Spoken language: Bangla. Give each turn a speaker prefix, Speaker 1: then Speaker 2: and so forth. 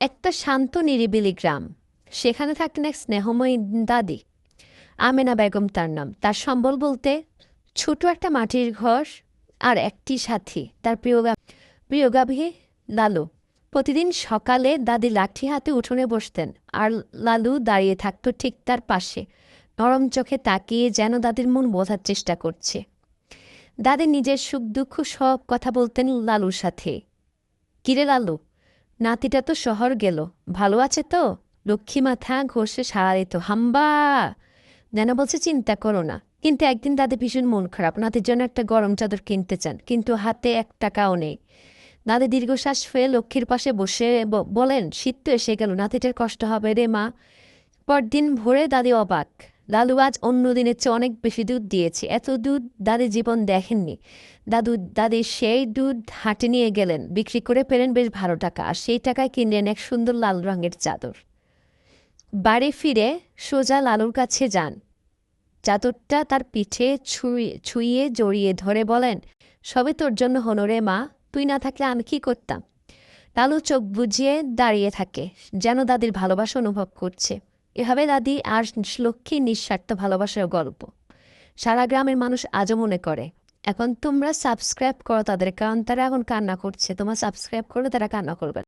Speaker 1: একটা শান্ত, নিরিবিলি গ্রাম। সেখানে থাকতেন এক স্নেহময়ী দাদি। আমেনা বেগম তার নাম। তার সম্বল বলতে ছোট একটা মাটির ঘর আর একটি সাথী। তার প্রিয় প্রিয় গাভী লালু। প্রতিদিন সকালে দাদি লাঠি হাতে উঠোনে বসতেন আর লালু দাঁড়িয়ে থাকতো ঠিক তার পাশে। নরম চোখে তাকিয়ে যেন দাদির মন বোঝার চেষ্টা করছে। দাদি নিজের সুখ দুঃখ সব কথা বলতেন লালুর সাথে। কিরে লালু নাতিটা তো শহর গেল। ভালো আছে তো? লক্ষ্মী মাথা ঘষে সারা দিত হাম্বা! যেন বলছে চিন্তা করো না। কিন্তু একদিন দাদি ভীষণ মন খারাপ। নাতির জন্য একটা গরম চাদর কিনতে চান, কিন্তু হাতে এক টাকাও নেই। দাদি দীর্ঘশ্বাস হয়ে লক্ষ্মীর পাশে বসে বলেন, শীত তো এসে গেল, নাতিটার কষ্ট হবে রে মা। পরদিন ভোরে দাদি অবাক। লালু আজ অন্য দিনের চেয়ে অনেক বেশি দুধ দিয়েছে। এত দুধ দাদি জীবন দেখেননি। দাদু, দাদি সেই দুধ হাটে নিয়ে গেলেন, বিক্রি করে পেলেন বেশ ভালো টাকা, আর সেই টাকায় কিনলেন এক সুন্দর লাল রঙের চাদর। বাড়ি ফিরে সোজা লালুর কাছে যান। চাদরটা তার পিঠে ছুঁয়ে ছুঁয়ে জড়িয়ে ধরে বলেন সবে তোর জন্য হলো রে মা, তুই না থাকলে আমি কি করতাম? লালু চোখ বুঝিয়ে দাঁড়িয়ে থাকে, যেন দাদির ভালোবাসা অনুভব করছে। এভাবে দাদি আর লক্ষ্মী নিঃস্বার্থ ভালোবাসার গল্প সারা গ্রামের মানুষ আজও মনে করে, এখন তোমরা সাবস্ক্রাইব করো, তাদের কারণ তারা এখন কান্না করছে তোমার সাবস্ক্রাইব করলে তারা কান্না করবে।